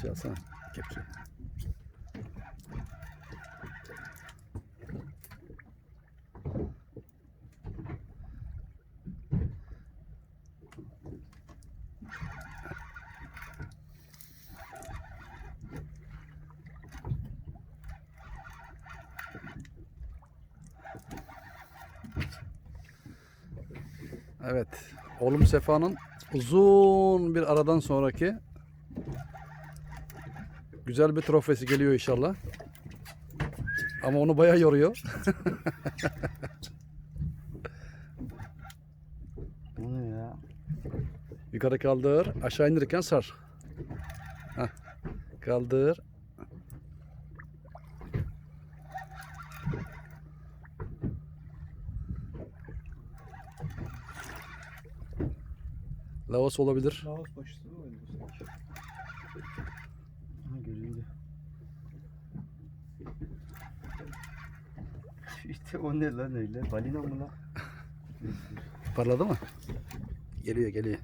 şey. Alsana. Kepçe. Evet. Oğlum Sefa'nın uzun bir aradan sonraki güzel bir trofesi geliyor inşallah. Ama onu bayağı yoruyor. Bu ne ya? Yukarı kaldır. Aşağı indirirken sar. Heh. Kaldır. Lavas olabilir. Laos başlığı o ne lan öyle? Balina mı lan? Parladı mı? Geliyor geliyor.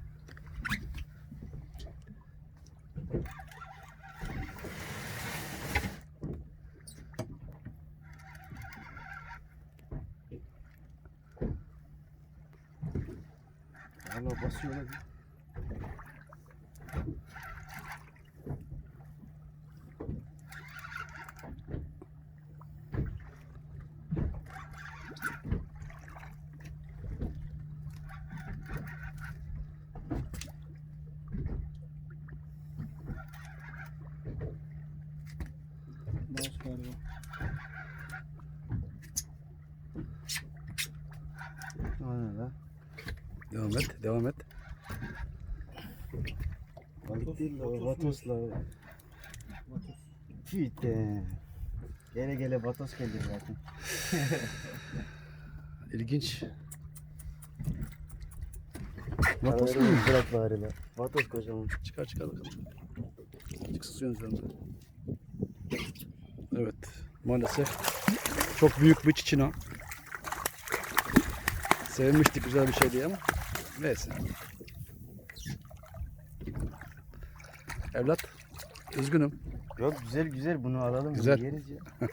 Valla basıyor lan. Laos galiba. Ne lan? Devam et. Devam et. Balık değil la o Vatos vatosla. Vatos. Fite. Gele gele vatos gelir zaten. İlginç. Vatos mu? Bırak bari la. Vatos kocaman. Çıkar çıkar bakalım. Çıksın suyun üzerinde. Evet. Maalesef çok büyük bir çiçina. Sevmiştik güzel bir şey diye ama neyse. Evlat üzgünüm. Yok güzel güzel bunu alalım. Güzel. Yeriz ya.